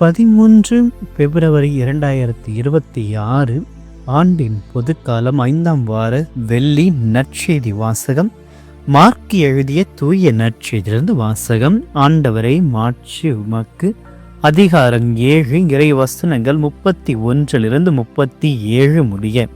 பதிமூன்று பிப்ரவரி இரண்டாயிரத்தி இருபத்தி ஆறு ஆண்டின் பொதுக்காலம் ஐந்தாம் வார வெள்ளி நற்செய்தி வாசகம். மார்க் எழுதிய தூய நற்செய்திலிருந்து வாசகம். ஆண்டவரை மாற்றி உமக்கு அதிகாரம் ஏழு இறை வசனங்கள் முப்பத்தி ஒன்றிலிருந்து முப்பத்தி ஏழு முடிய.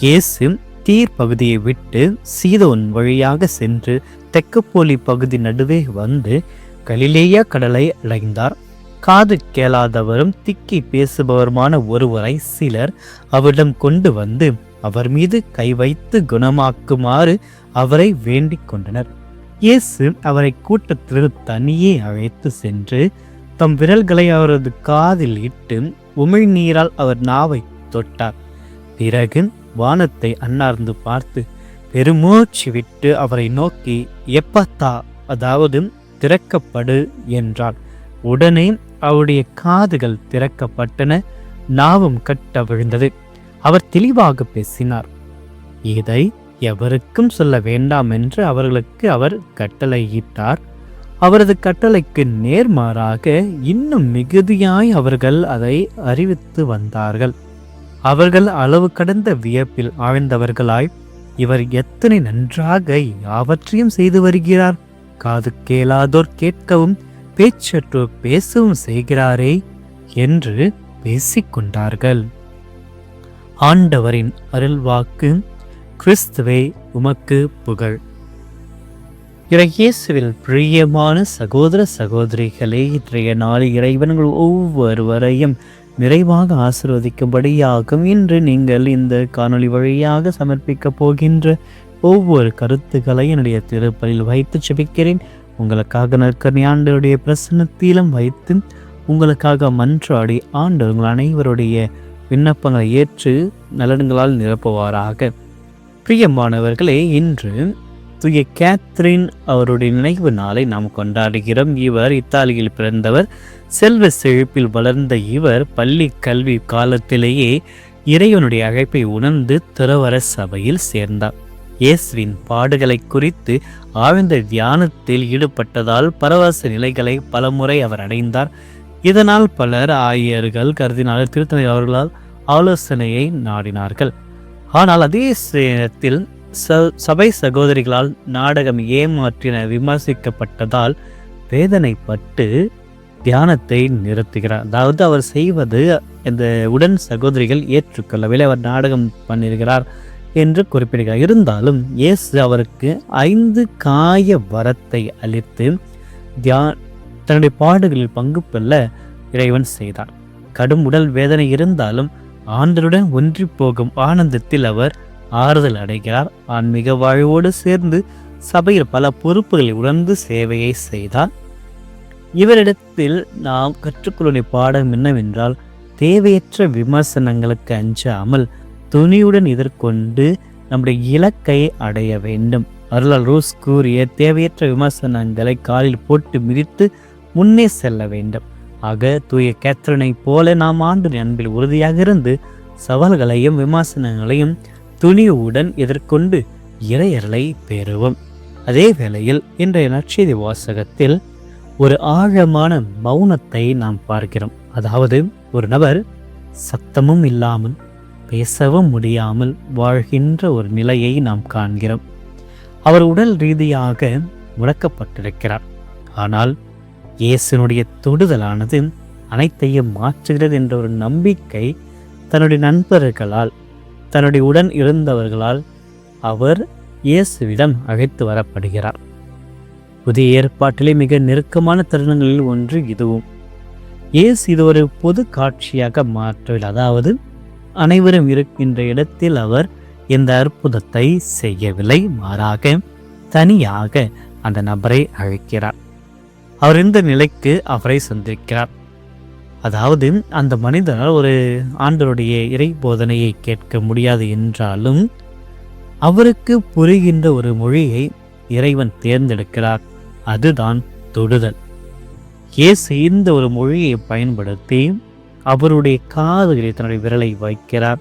இயேசு தீர் பகுதியை விட்டு சீதோன் வழியாக சென்று தெக்கப்போலி பகுதி நடுவே வந்து கலிலேயா கடலை அடைந்தார். காது கேளாதவரும் திக்கி பேசுபவருமான ஒருவரை சிலர் அவரிடம் கொண்டு வந்து அவர் மீது கை வைத்து குணமாக்குமாறு அவரை வேண்டிக் கொண்டனர். இயேசு அவரை கூட்டத்திற்கு தனியே அழைத்து சென்று தம் விரல்களை அவரது காதில் இட்டு உமிழ்நீரால் அவர் நாவை தொட்டார். பிறகு வானத்தை அன்னார்ந்து பார்த்து பெருமூச்சு விட்டு அவரை நோக்கி எப்பத்தா அதாவது திறக்கப்படு என்றார் உடனே அவருடைய காதுகள் திறக்கப்பட்டன நாவும் கட்ட விழுந்தது. அவர் தெளிவாக பேசினார் இதை எவருக்கும் சொல்ல வேண்டாம் என்று அவர்களுக்கு அவர் கட்டளையிட்டார். அவரது கட்டளைக்கு நேர்மாறாக இன்னும் மிகுதியாய் அவர்கள் அதை அறிவித்து வந்தார்கள். அவர்கள் அளவு கடந்த வியப்பில் ஆழ்ந்தவர்களாய் இவர் எத்தனை நன்றாக யாவற்றையும் செய்து வருகிறார்? காது கேளாதோர் கேட்கவும் பேச்சற்று பேசவும் செய்கிறாரே என்று பேசிக்கொண்டார்கள். ஆண்டவரின் அருள்வாக்கு கிறிஸ்துவே உமக்கு புகழ். இறையேசுவில் பிரியமான சகோதர சகோதரிகளே இன்றைய நாள் இறைவன்கள் ஒவ்வொருவரையும் நிறைவாக ஆசிர்வதிக்கும்படியாகும். இன்று நீங்கள் இந்த காணொளி வழியாக சமர்ப்பிக்கப் போகின்ற ஒவ்வொரு கருத்துக்களை என்னுடைய திருப்பலில் வைத்து செபிக்கிறேன். உங்களுக்காக நற்கரணி ஆண்டவருடைய பிரசன்னத்திலும் வைத்து உங்களுக்காக மன்றாடி ஆண்டு உங்கள் அனைவருடைய விண்ணப்பங்களை ஏற்று நலன்களால் நிரப்புவாராக. பிரியமானவர்களே இன்று தூய கேத்ரின் அவருடைய நினைவு நாளை நாம் கொண்டாடுகிறோம். இவர் இத்தாலியில் பிறந்தவர். செல்வ செழிப்பில் வளர்ந்த இவர் பள்ளி கல்வி காலத்திலேயே இறைவனுடைய அழைப்பை உணர்ந்து துறவர சபையில் சேர்ந்தார். இயேசுவின் பாடுகளை குறித்து ஆழ்ந்த தியானத்தில் ஈடுபட்டதால் பரவச நிலைகளை பலமுறை அவர் அடைந்தார். இதனால் பலர் ஆயர்கள் கருதினார். திருத்தணி அவர்களால் ஆலோசனையை நாடினார்கள். ஆனால் அதே நேரத்தில் ச சபை சகோதரிகளால் நாடகம் ஏமாற்றின விமர்சிக்கப்பட்டதால் வேதனைப்பட்டு தியானத்தை நிறுத்துகிறார். அதாவது அவர் செய்வது இந்த உடன் சகோதரிகள் ஏற்றுக்கொள்ளவில்லை. அவர் நாடகம் பண்ணியிருக்கிறார். என்று குறிப்பிடுகிறார். இருந்தாலும் இயேசு அவருக்கு ஐந்து காய வரத்தை அளித்து தியா தன்னுடைய பாடுகளில் பங்கு பெற இறைவன் செய்தார். கடும் உடல் வேதனை இருந்தாலும் ஆண்டருடன் ஒன்றி போகும் ஆனந்தத்தில் அவர் ஆறுதல் அடைகிறார். ஆன்மீக வாழ்வோடு சேர்ந்து சபையில் பல பொறுப்புகளை உணர்ந்து சேவையை செய்தார். இவரிடத்தில் நாம் கற்றுக்கொள்ள பாடம் என்னவென்றால் தேவையற்ற விமர்சனங்களுக்கு அஞ்சாமல் துணியுடன் எதிர்கொண்டு நம்முடைய இலக்கை அடைய வேண்டும். அருளால் ரூஸ் கூறிய தேவையற்ற விமர்சனங்களை காலில் போட்டு மிதித்து முன்னே செல்ல வேண்டும். ஆக தூய கேத்ரனை போல நாம் ஆண்டு அன்பில் உறுதியாக இருந்து சவால்களையும் விமர்சனங்களையும் துணிவுடன் எதிர்கொண்டு இறையர்களை பெறுவோம். அதே வேளையில் இன்றைய நற்செய்தி வாசகத்தில் ஒரு ஆழமான மௌனத்தை நாம் பார்க்கிறோம். அதாவது ஒரு நபர் சத்தமும் இல்லாமல் பேசவும் முடியாமல் வாழ்கின்ற ஒரு நிலையை நாம் காண்கிறோம். அவர் உடல் ரீதியாக முடக்கப்பட்டிருக்கிறார். ஆனால் இயேசுனுடைய தொடுதலானது அனைத்தையும் மாற்றுகிறது என்ற ஒரு நம்பிக்கை தன்னுடைய நண்பர்களால் தன்னுடைய உடன் இருந்தவர்களால் அவர் இயேசுவிடம் அழைத்து வரப்படுகிறார். புதிய ஏற்பாட்டிலே மிக நெருக்கமான தருணங்களில் ஒன்று இதுவும். இயேசு இது ஒரு பொது காட்சியாக மாற்றவில்லை. அதாவது அனைவரும் இருக்கின்ற இடத்தில் அவர் இந்த அற்புதத்தை செய்யவில்லை. மாறாக தனியாக அந்த நபரை அழைக்கிறார். அவர் இந்த நிலைக்கு அவரை சந்திக்கிறார்? அதாவது அந்த மனிதனால் ஒரு ஆண்டருடைய இறை போதனையை கேட்க முடியாது என்றாலும் அவருக்கு புரிகின்ற ஒரு மொழியை இறைவன் தேர்ந்தெடுக்கிறார். அதுதான் தொடுதல். இயேசு இந்த ஒரு மொழியை பயன்படுத்தி அவருடைய காதுகளில் தன்னுடைய விரலை வைக்கிறார்.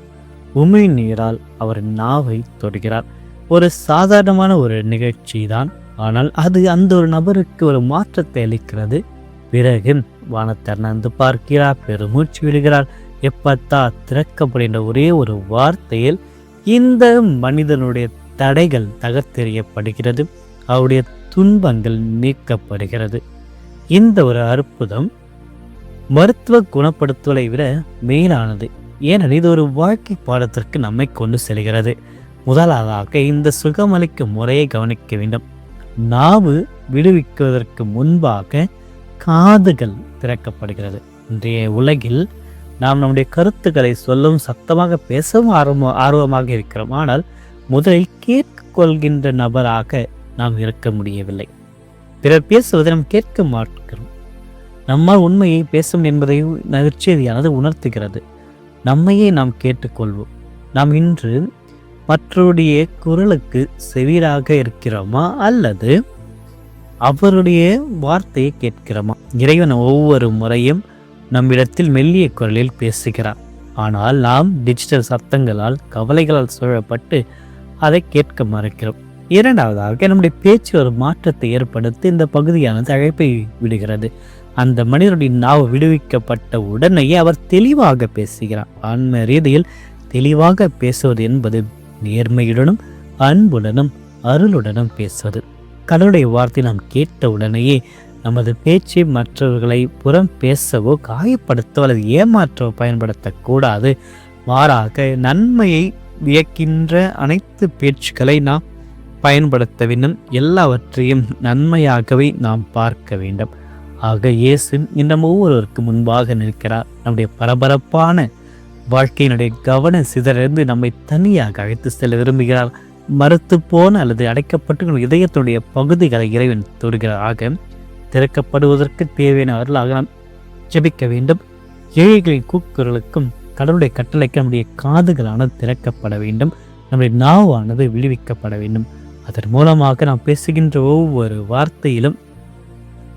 உமை நீரால் அவர் நாவை தொடுகிறார். ஒரு சாதாரணமான ஒரு நிகழ்ச்சி தான் ஆனால் அது அந்த ஒரு நபருக்கு ஒரு மாற்றத்தை அளிக்கிறது. பிறகு வானத்தை அண்ணாந்து பார்க்கிறார் பெருமூச்சு விடுகிறார். எப்பத்தா திறக்கப்படுகின்ற ஒரே ஒரு வார்த்தையில் இந்த மனிதனுடைய தடைகள் தகர்த்தெறியப்படுகிறது. அவருடைய துன்பங்கள் நீக்கப்படுகிறது. இந்த ஒரு அற்புதம் மருத்துவ குணப்படுத்துவதை விட மேலானது. ஏனெனில் இது ஒரு வாழ்க்கை பாடத்திற்கு நம்மை கொண்டு செல்கிறது. முதலாவதாக இந்த சுகமளிக்கும் முறையை கவனிக்க வேண்டும். நாவு விடுவிக்குவதற்கு முன்பாக காதுகள் திறக்கப்படுகிறது. இன்றைய உலகில் நாம் நம்முடைய கருத்துக்களை சொல்லும் சத்தமாக பேசவும் ஆர்வம் ஆர்வமாக இருக்கிறோம். ஆனால் முதலில் கேட்கொள்கின்ற நபராக நாம் இருக்க முடியவில்லை. பிறர் பேசுவதை நாம் கேட்க மாட்டோம். நம்மால் உண்மையை பேசும் என்பதை நற்செய்தியானது உணர்த்துகிறது. நம்மையே நாம் கேட்டுக்கொள்வோம். நாம் இன்று மற்றவருடைய குரலுக்கு செவிராக இருக்கிறோமா அல்லது அவருடைய வார்த்தையை கேட்கிறோமா? இறைவன் ஒவ்வொரு முறையும் நம்மிடத்தில் மெல்லிய குரலில் பேசுகிறார். ஆனால் நாம் டிஜிட்டல் சத்தங்களால் கவலைகளால் சூழப்பட்டு அதை கேட்க மறுக்கிறோம். இரண்டாவதாக நம்முடைய பேச்சு ஒரு மாற்றத்தை ஏற்படுத்தி இந்த பகுதியானது அழைப்பை விடுகிறது. அந்த மனிதனுடைய நாவு விடுவிக்கப்பட்ட உடனேயே அவர் தெளிவாக பேசுகிறார். ஆன்ம ரீதியில் தெளிவாக பேசுவது என்பது நேர்மையுடனும் அன்புடனும் அருளுடனும் பேசுவது. கடவுளுடைய வார்த்தை நாம் கேட்ட உடனேயே நமது பேச்சு மற்றவர்களை புறம் பேசவோ காயப்படுத்தவோ அல்லது ஏமாற்றவோ பயன்படுத்தக்கூடாது. மாறாக நன்மையை வியக்கின்ற அனைத்து பேச்சுக்களை நாம் பயன்படுத்த வேண்டும் எல்லாவற்றையும் நன்மையாகவே நாம் பார்க்க வேண்டும். ஆக இயேசு இன்னும் ஒவ்வொருவருக்கு முன்பாக நிற்கிறார். நம்முடைய பரபரப்பான வாழ்க்கையினுடைய கவன சிதறிந்து நம்மை தனியாக அழைத்து செல்ல விரும்புகிறார். மறுத்து போன அல்லது அடைக்கப்பட்டு இதயத்துடைய பகுதிகளை இறைவன் தொடுகிறார். ஆக திறக்கப்படுவதற்கு தேவையான அருளாக நாம் ஜெபிக்க வேண்டும். ஏழைகளின் கூக்குரலுக்கும் கடவுளுடைய கட்டளைக்கு நம்முடைய காதுகளானது திறக்கப்பட வேண்டும். நம்முடைய நாவானது விடுவிக்கப்பட வேண்டும். அதன் மூலமாக நாம் பேசுகின்ற ஒவ்வொரு வார்த்தையிலும்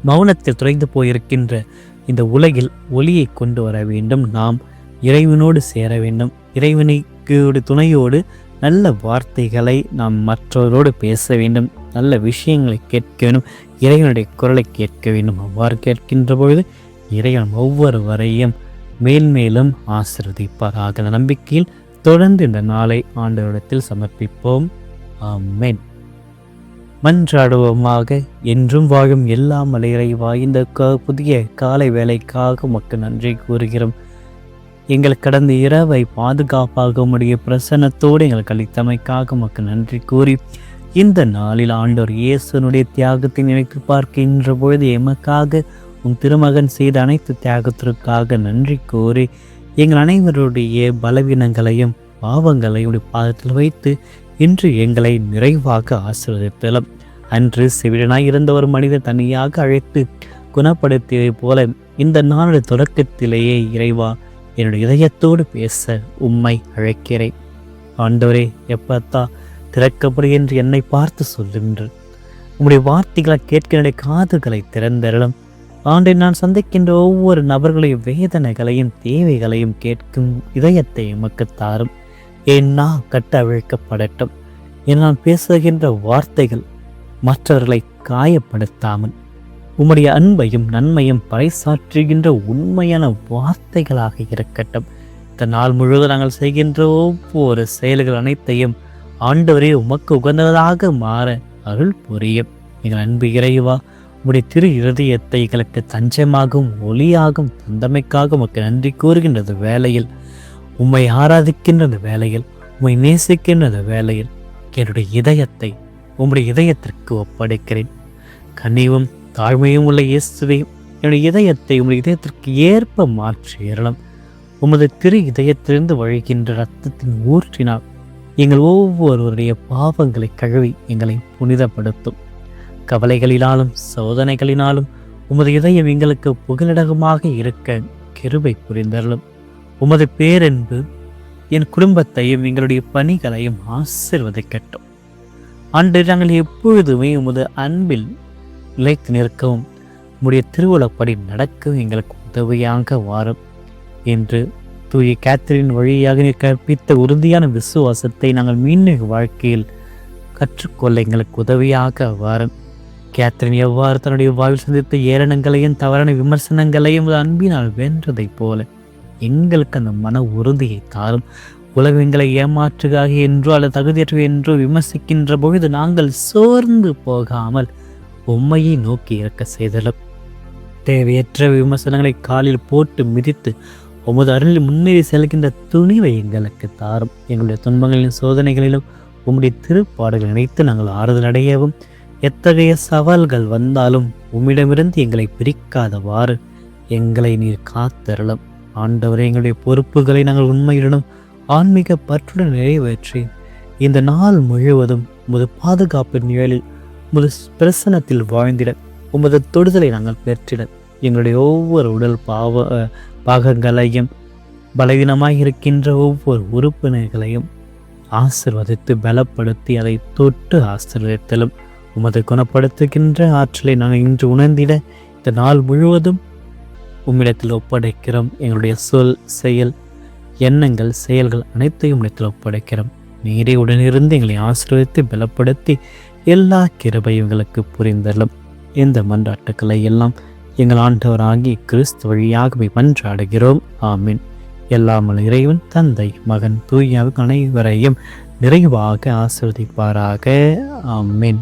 மௌனத்தில் துறைந்து போயிருக்கின்ற இந்த உலகில் ஒளியை கொண்டு வர வேண்டும். நாம் இறைவனோடு சேர வேண்டும். இறைவனுக்கு துணையோடு நல்ல வார்த்தைகளை நாம் மற்றவரோடு பேச வேண்டும். நல்ல விஷயங்களை கேட்க வேண்டும். இறைவனுடைய குரலை கேட்க வேண்டும். அவ்வாறு கேட்கின்ற பொழுது இறைவன் ஒவ்வொரு வரையும் மேல்மேலும் ஆசிர்வதிப்பார் நம்பிக்கையில் தொடர்ந்து இந்த நாளை ஆண்டவரிடத்தில் சமர்ப்பிப்போம். ஆமேன். மன்றாடுவோமாக. என்றும் வாழும் எல்லா மலையறைவா இந்த புதிய காலை வேலைக்காக மக்கள் நன்றி கூறுகிறோம். எங்கள் கடந்த இரவை பாதுகாப்பாக உடைய பிரசன்னத்தோடு எங்களுக்கு அளித்தமைக்காக மக்கள் நன்றி கூறி இந்த நாளில் ஆண்டோர் இயேசுனுடைய தியாகத்தை நினைத்து பார்க்கின்ற பொழுது எமக்காக உன் திருமகன் செய்த அனைத்து தியாகத்திற்காக நன்றி கூறி எங்கள் அனைவருடைய பலவீனங்களையும் பாவங்களையும் பாதத்தில் வைத்து இன்று எங்களை நிறைவாக ஆசிர்வதித்தலும். அன்று சிவிடனாய் இருந்த ஒரு மனிதர் தனியாக அழைத்து குணப்படுத்தியதைப் போல இந்த நாளுடைய தொடக்கத்திலேயே இறைவா என்னுடைய இதயத்தோடு பேச உம்மை அழைக்கிறேன். ஆண்டவரே எப்பத்தா திறக்கப்படு என்று என்னை பார்த்து சொல்லுகின்ற உம்முடைய வார்த்தைகளை கேட்கிற காதுகளை திறந்தரலும் ஆண்டை நான் சந்திக்கின்ற ஒவ்வொரு நபர்களையும் வேதனைகளையும் தேவைகளையும் கேட்கும் இதயத்தை எமக்கு தாரும். ஏன்னா கட்டவிழ்க்கப்படட்டும். நான் பேசுகின்ற வார்த்தைகள் மற்றவர்களை காயப்படுத்தாமல் உம்முடைய அன்பையும் நன்மையும் பறைசாற்றுகின்ற உண்மையான வார்த்தைகளாக இருக்கட்டும். இந்த நாள் முழுவதும் நாங்கள் செய்கின்ற ஒவ்வொரு செயல்கள் அனைத்தையும் ஆண்டவரே உமக்கு உகந்ததாக மாற அருள் புரியும். எங்கள் அன்பு இறைவா உடைய திரு இருதயத்தை எங்களுக்கு தஞ்சமாகவும் ஒளியாகவும் தந்தமைக்காக உமக்கு நன்றி கூறுகின்றது வேலையில் உம்மை ஆராதிக்கின்றது வேலையில் உம்மை நேசிக்கின்றது வேலையில் என்னுடைய இதயத்தை உம்முடைய இதயத்திற்கு ஒப்படைக்கிறேன். கனிவும் தாழ்மையும் உள்ள இயேசுவை என்னுடைய இதயத்தை உம்முடைய இதயத்திற்கு ஏற்ப மாற்றி ஏறலாம் உமது திரு இதயத்திலிருந்து வழிகின்ற ரத்தத்தின் ஊற்றினால் எங்கள் ஒவ்வொருவருடைய பாவங்களை கழுவி எங்களை புனிதப்படுத்தும். கவலைகளினாலும் சோதனைகளினாலும் உமது இதயம் எங்களுக்கு புகலிடகமாக இருக்க கிருபை புரிந்தரலும் உமது பேரன்பு என் குடும்பத்தையும் எங்களுடைய பணிகளையும் ஆசிர்வதிக்கட்டும். அன்று நாங்கள் எப்பொழுதுமே உமது அன்பில் நிலைத்து நிற்கவும் உம்முடைய திருவுளப்படி நடக்கவும் எங்களுக்கு உதவியாக வாரும் என்று தூய கேத்தரின் வழியாக கற்பித்த உறுதியான விசுவாசத்தை நாங்கள் மீண்டும் வாழ்க்கையில் கற்றுக்கொள்ள எங்களுக்கு உதவியாக வாரும். கேத்ரின் எவ்வாறு தன்னுடைய வாழ்வில் சந்தித்த ஏரணங்களையும் தவறான விமர்சனங்களையும் அன்பினால் வென்றதைப் போல எங்களுக்கு அந்த மன உறுதியை தாரும். உலகங்களை ஏமாற்றுகாக என்றோ அல்லது தகுதியற்ற என்றோ விமர்சிக்கின்ற பொழுது நாங்கள் சோர்ந்து போகாமல் உம்மையை நோக்கி இருக்க செய்தலும். தேவையற்ற விமர்சனங்களை காலில் போட்டு மிதித்து உமது அருளில் முன்னேறி செல்கின்ற துணிவை எங்களுக்கு தாரும். எங்களுடைய துன்பங்களிலும் சோதனைகளிலும் உம்முடைய திருப்பாடுகள் நினைத்து நாங்கள் ஆறுதல் அடையவும் எத்தகைய சவால்கள் வந்தாலும் உம்மிடமிருந்து எங்களை பிரிக்காதவாறு எங்களை நீர் காத்தருளும். ஆண்டவரே எங்களுடைய பொறுப்புகளை நாங்கள் உண்மையுடனும் ஆன்மீக பற்றுடன் நிறைவேற்றி இந்த நாள் முழுவதும் உமது பாதுகாப்பின் நிழலில் உமது பிரசனத்தில் வாழ்ந்திட உமது தொடுதலை நாங்கள் பெற்றிட. எங்களுடைய ஒவ்வொரு உடல் பாவ பாகங்களையும் பலவீனமாக இருக்கின்ற ஒவ்வொரு உறுப்பினர்களையும் ஆசிர்வதித்து பலப்படுத்தி அதை தொட்டு ஆசீர்வதித்தலும் உமது குணப்படுத்துகின்ற ஆற்றலை நாங்கள் இன்று உணர்ந்திட இந்த நாள் முழுவதும் உம்மிடத்தில் ஒப்படைக்கிறோம். எங்களுடைய சொல் செயல் எண்ணங்கள் செயல்கள் அனைத்தையும் இடத்தில் ஒப்படைக்கிறோம். நீரே உடனிருந்து எங்களை ஆசீர்வதித்து பலப்படுத்தி எல்லா கிருபையும் எங்களுக்கு புரிந்தலும் இந்த மன்றாட்டுக்களை எல்லாம் எங்கள் ஆண்டவராகி கிறிஸ்து வழியாகவே மன்றாடுகிறோம். ஆமீன். எல்லாமல் இறைவன் தந்தை மகன் தூயாவுக்கு அனைவரையும் நிறைவாக ஆசிர்வதிப்பாராக. ஆமீன்.